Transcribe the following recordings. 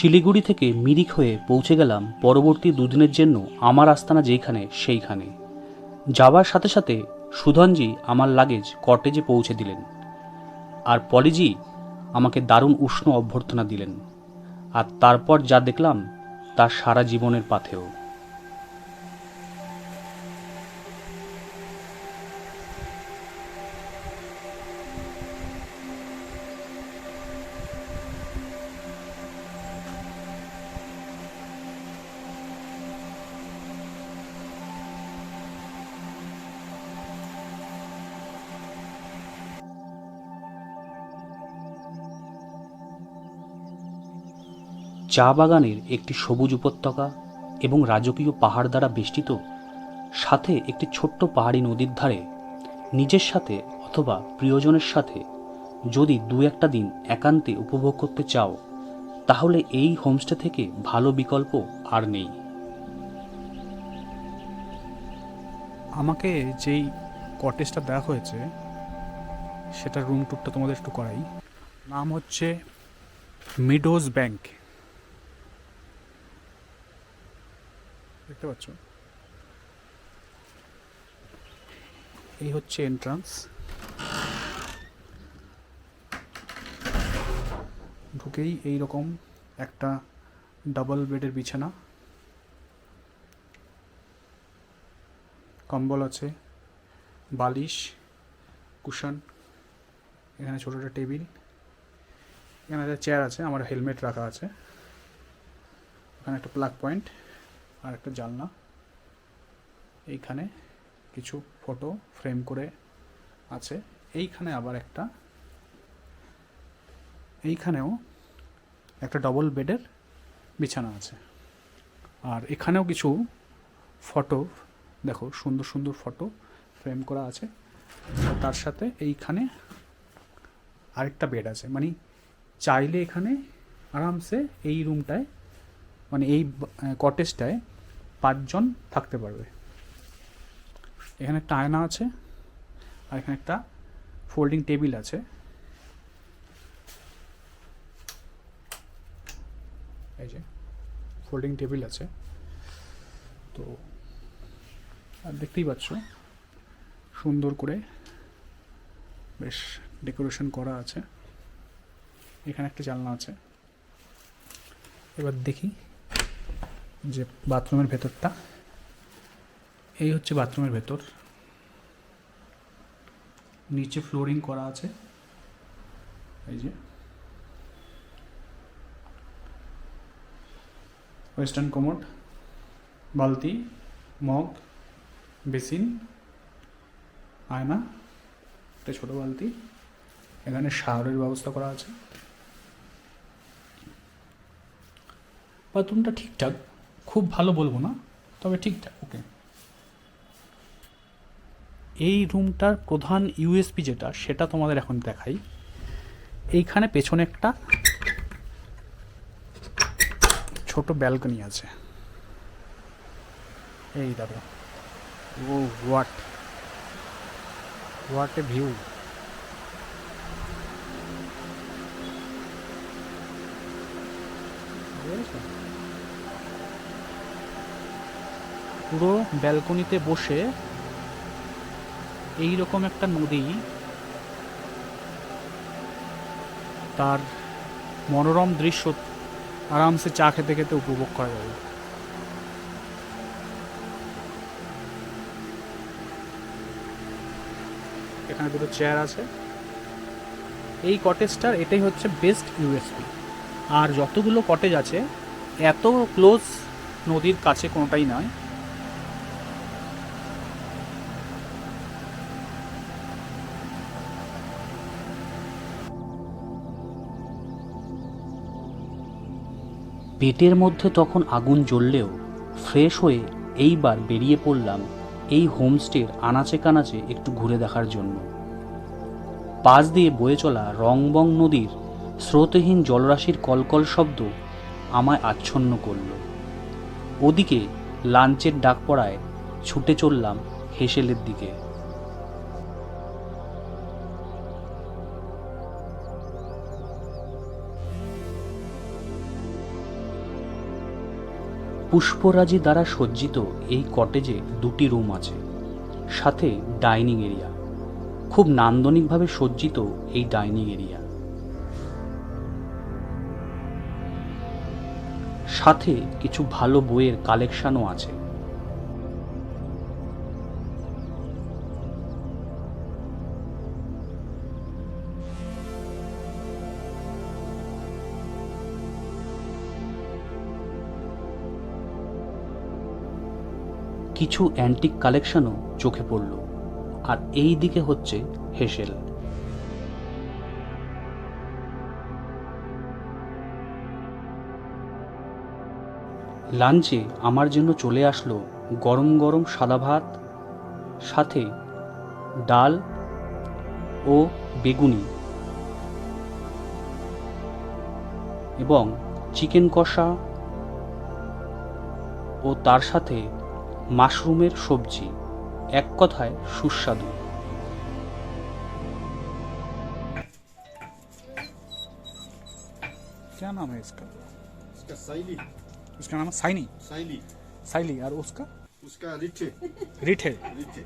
শিলিগুড়ি থেকে মিরিক হয়ে পৌঁছে গেলাম পরবর্তী দুদিনের জন্য আমার আস্তানা যেইখানে সেইখানে। যাবার সাথে সাথে সুধনজি আমার লাগেজ কটেজে পৌঁছে দিলেন। আর পলিজি আমাকে দারুণ উষ্ণ অভ্যর্থনা দিলেন। আর তারপর যা দেখলাম তা সারা জীবনের পাথেও চা বাগানের একটি সবুজ উপত্যকা এবং রাজকীয় পাহাড় দ্বারা বেষ্টিত, সাথে একটি ছোট্ট পাহাড়ি নদীর ধারে, নিজের সাথে অথবা প্রিয়জনের সাথে যদি দু একটা দিন একান্তে উপভোগ করতে চাও, তাহলে এই হোমস্টে থেকে ভালো বিকল্প আর নেই। আমাকে যেই কটেজটা দেওয়া হয়েছে, সেটার রুম টুরটা তোমাদের একটু করাই। নাম হচ্ছে মিডোজ ব্যাংক। দেখতে পাচ্ছ? এই হচ্ছে এন্ট্রান্স ঢুকেই এই রকম একটা ডাবল বেডের বিছানা। কম্বল আছে, বালিশ, কুশন, এখানে ছোটো একটা টেবিল। এখানে একটা চেয়ার আছে, আমার হেলমেট রাখা আছে। এখানে একটা প্লাগ পয়েন্ট আর একটা জানলা এইখানে কিছু ফটো ফ্রেম করে আছে। এইখানে আবার একটা। এইখানেও একটা ডবল বেডের বিছানা আছে। আর এখানেও কিছু ফটো দেখো সুন্দর সুন্দর ফটো ফ্রেম করা আছে। তার সাথে এইখানে আরেকটা বেড আছে। মানে চাইলে এখানে আরামসে এই রুমটায় মানে এই কটেজটায় পাঁচজন থাকতে পারবে। এখানে একটা আয়না আছে আর এখানে একটা ফোল্ডিং টেবিল আছে। এই যে ফোল্ডিং টেবিল আছে। তো দেখতেই পাচ্ছ, সুন্দর করে বেশ ডেকোরেশন করা আছে। এখানে একটা জানলা আছে। এবার দেখি যে বাথরুমের ভেতরটা, এই হচ্ছে বাথরুমের ভেতর। নিচে ফ্লোরিং করা আছে। এই যে। ওয়েস্টার্ন কমোড বালতি, মগ, বেসিন, আয়না, একটা ছোটো বালতি। এখানে শাওয়ারের ব্যবস্থা করা আছে। বাথরুমটা ঠিকঠাক। খুব ভালো বলব না, তবে ঠিকঠাক, ওকে। এই রুমটার প্রধান ইউএসপি যেটা, সেটা তোমাদের এখন দেখাই। এইখানে পেছনে একটা ছোট ব্যালকনি আছে। এই দেখো। Oh what what a view পুরো ব্যালকনিতে বসে এই রকম একটা নদী তার মনোরম দৃশ্য আরামসে চা খেতে খেতে উপভোগ করা যাবে। এখানে দুটো চেয়ার আছে। এই কটেজটার এটাই হচ্ছে বেস্ট ইউএসপি আর যতগুলো কটেজ আছে, এত ক্লোজ নদীর কাছে কোনোটাই নয়। পেটের মধ্যে তখন আগুন জ্বললেও ফ্রেশ হয়ে এইবার বেরিয়ে পড়লাম এই হোমস্টের আনাচে কানাচে একটু ঘুরে দেখার জন্য। পাশ দিয়ে বয়ে চলা রংবং নদীর স্রোতহীন জলরাশির কলকল শব্দ আমায় আচ্ছন্ন করল। ওদিকে লাঞ্চের ডাক পড়ায় ছুটে চললাম হেসেলের দিকে। পুষ্পরাজি দ্বারা সজ্জিত এই কটেজে দুটি রুম আছে, সাথে ডাইনিং এরিয়া। খুব নান্দনিকভাবে সজ্জিত এই ডাইনিং এরিয়া। সাথে কিছু ভালো বইয়ের কালেকশনও আছে। কিছু অ্যান্টিক কালেকশনও চোখে পড়ল। আর এই দিকে হচ্ছে হেসেল। লাঞ্চে আমার জন্য চলে আসলো গরম গরম সাদা ভাত, সাথে ডাল ও বেগুনি এবং চিকেন কষা ও তার সাথে মাশরুমের সবজি এক কথায় সুস্বাদু क्या नाम है इसका उसका साइली उसका नाम है साइनी साइली साइली और उसका उसका रिठे रिठे रिठे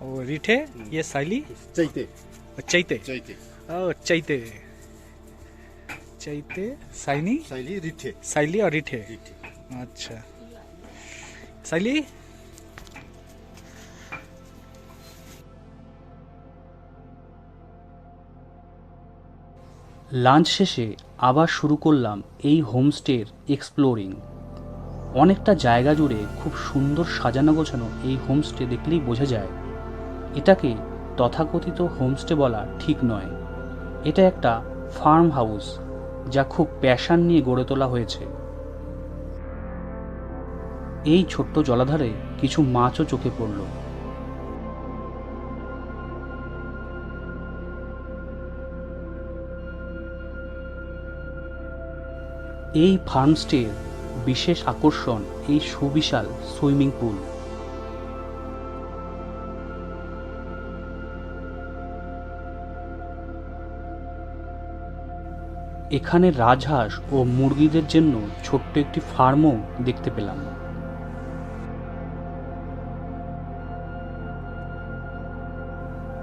और रिठे ये साइली चैते और चैते चैते ओ चैते चैते साइनी साइली रिठे साइली और रिठे रिठे अच्छा Salí. লাঞ্চ শেষে আবার শুরু করলাম এই হোমস্টের এক্সপ্লোরিং অনেকটা জায়গা জুড়ে খুব সুন্দর সাজানো গোছানো এই হোমস্টে দেখলেই বোঝা যায়, এটাকে তথাকথিত হোমস্টে বলা ঠিক নয়। এটা একটা ফার্ম হাউস যা খুব প্যাশান নিয়ে গড়ে তোলা হয়েছে। এই ছোট্ট জলাধারে কিছু মাছও চোখে পড়ল। এই ফার্মস্টের বিশেষ আকর্ষণ এই সুবিশাল সুইমিং পুল। এখানে রাজহাঁস ও মুরগিদের জন্য ছোট্ট একটি ফার্মও দেখতে পেলাম।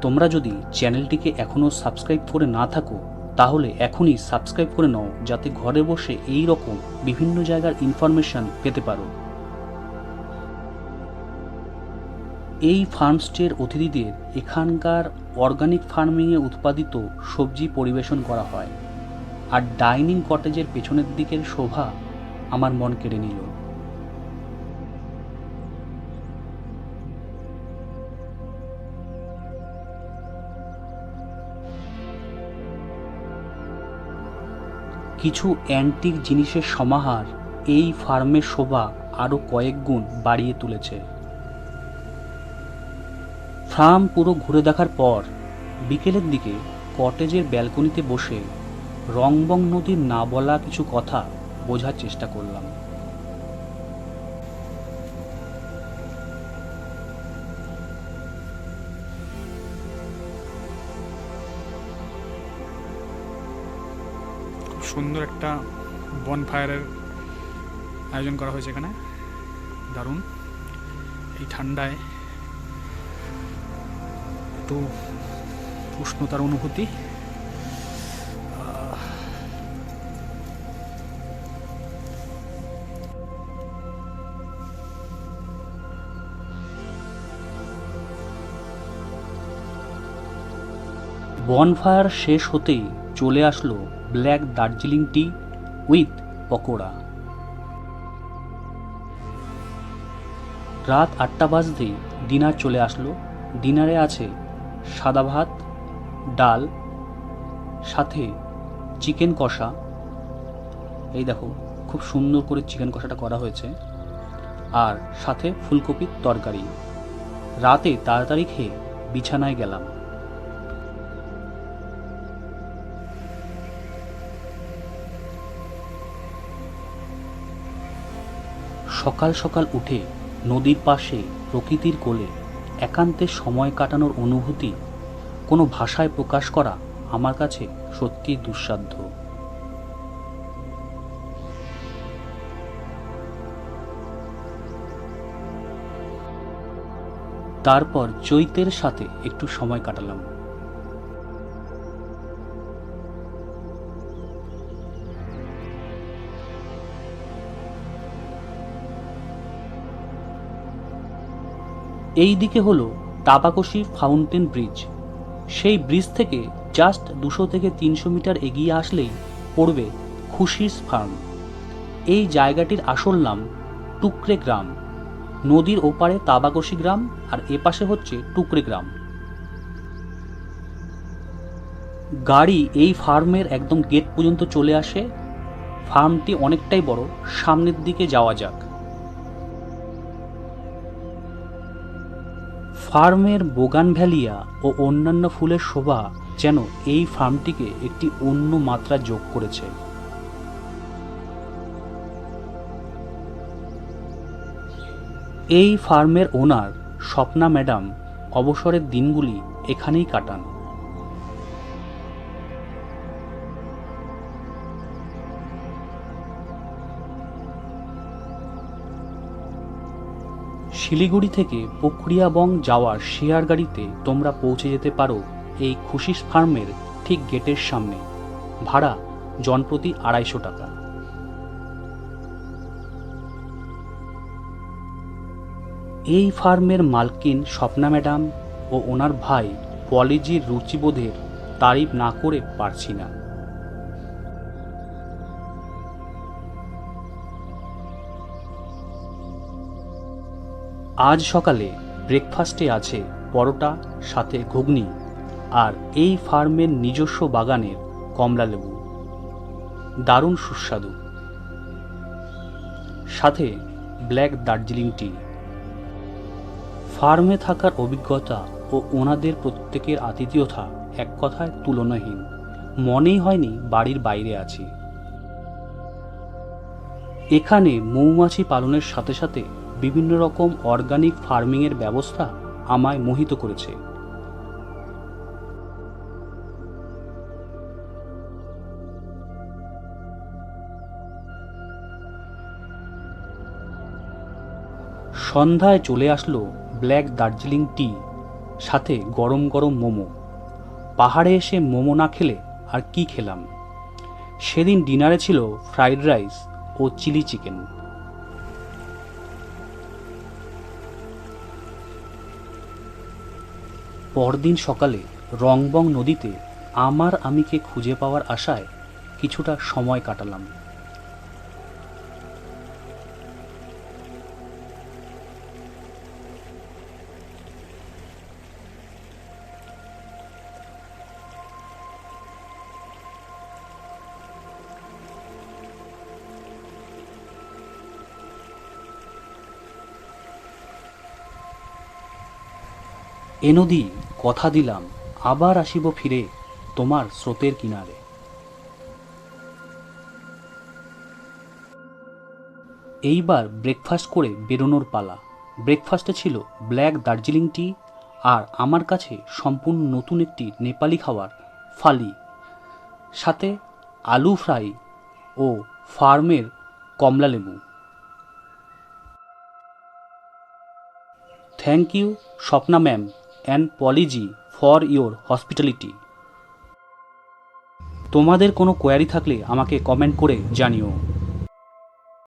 তোমরা যদি চ্যানেলটিকে এখনও সাবস্ক্রাইব করে না থাকো, তাহলে এখনই সাবস্ক্রাইব করে নাও, যাতে ঘরে বসে এই রকম বিভিন্ন জায়গার ইনফরমেশন পেতে পারো। এই ফার্মস্টের অতিথিদের এখানকার অর্গানিক ফার্মিংয়ে উৎপাদিত সবজি পরিবেশন করা হয়। আর ডাইনিং কটেজের পেছনের দিকের শোভা আমার মন কেড়ে নিল। কিছু অ্যান্টিক জিনিসের সমাহার এই ফার্মের শোভা আরও কয়েক গুণ বাড়িয়ে তুলেছে। ফার্ম পুরো ঘুরে দেখার পর, বিকেলের দিকে কটেজের ব্যালকনিতে বসে রংবং নদীর না বলা কিছু কথা বোঝার চেষ্টা করলাম। সুন্দর একটা বন ফায়ারের আয়োজন করা হয়েছে এখানে। দারুণ। এই ঠান্ডায় একটু উষ্ণতার অনুভূতি। বনফায়ার শেষ হতেই চলে আসলো black Darjeeling tea with pakora. রাত আটটা বাজতেই ডিনার চলে আসলো। ডিনারে আছে সাদা ভাত, ডাল, সাথে চিকেন কষা। এই দেখো, খুব সুন্দর করে চিকেন কষাটা করা হয়েছে। আর সাথে ফুলকপির তরকারি। রাতে তাড়াতাড়ি খেয়ে বিছানায় গেলাম। সকাল সকাল উঠে নদীর পাশে প্রকৃতির কোলে একান্তে সময় কাটানোর অনুভূতি কোনো ভাষায় প্রকাশ করা আমার কাছে সত্যি দুঃসাধ্য। তারপর চৈতের সাথে একটু সময় কাটালাম। এই দিকে হলো টাপাকশি ফাউন্টেন ব্রিজ। সেই ব্রিজ থেকে জাস্ট দুশো থেকে তিনশো মিটার এগিয়ে আসলেই পড়বে খুশিস ফার্ম। এই জায়গাটির আসল নাম টুকরে গ্রাম। নদীর ওপারে তাবাকশি গ্রাম আর এপাশে হচ্ছে টুকরে গ্রাম। গাড়ি এই ফার্মের একদম গেট পর্যন্ত চলে আসে। ফার্মটি অনেকটাই বড়। সামনের দিকে যাওয়া যাক। ফার্মের বোগানভ্যালিয়া ও অন্যান্য ফুলের শোভা যেন এই ফার্মটিকে একটি অন্য মাত্রা যোগ করেছে। এই ফার্মের ওনার স্বপ্না ম্যাডাম অবসরের দিনগুলি এখানেই কাটান। শিলিগুড়ি থেকে প্রক্রিয়াবং যাওয়ার শেয়ার গাড়িতে তোমরা পৌঁছে যেতে পারো এই খুশিস ফার্মের ঠিক গেটের সামনে। ভাড়া জনপ্রতি আড়াইশো টাকা। এই ফার্মের মালকিন স্বপ্না ম্যাডাম ও ওনার ভাই পলিজির রুচিবোধের তারিফ না করে পারছি না। আজ সকালে ব্রেকফাস্টে আছে পরোটা, সাথে ঘুগনি আর এই ফার্মের নিজস্ব বাগানের কমলা লেবু। দারুণ সুস্বাদু। সাথে ব্ল্যাক দার্জিলিং টি ফার্মে থাকার অভিজ্ঞতা ও ওনাদের প্রত্যেকের আতিথেয়তা এক কথায় তুলনাহীন। মনেই হয়নি বাড়ির বাইরে আছি। এখানে মৌমাছি পালনের সাথে সাথে বিভিন্ন রকম অর্গানিক ফার্মিংয়ের ব্যবস্থা আমায় মোহিত করেছে। সন্ধ্যায় চলে আসলো ব্ল্যাক দার্জিলিং টি সাথে গরম গরম মোমো। পাহাড়ে এসে মোমো না খেলে আর কি খেলাম? সেদিন ডিনারে ছিল ফ্রাইড রাইস ও চিলি চিকেন পরদিন সকালে রংবং নদীতে আমার আমিকে খুঁজে পাওয়ার আশায় কিছুটা সময় কাটালাম। এ নদী কথা দিলাম, আবার আসিব ফিরে তোমার স্রোতের কিনারে। এইবার ব্রেকফাস্ট করে বেরোনোর পালা। ব্রেকফাস্টে ছিল ব্ল্যাক দার্জিলিং টি আর আমার কাছে সম্পূর্ণ নতুন একটি নেপালি খাবার ফালি। সাথে আলু ফ্রাই ও ফার্মের কমলা লেবু। Thank you Swapna ma'am. And policy for your hospitality. তোমাদের কোনো কোয়ারি থাকলে আমাকে কমেন্ট করে জানিও।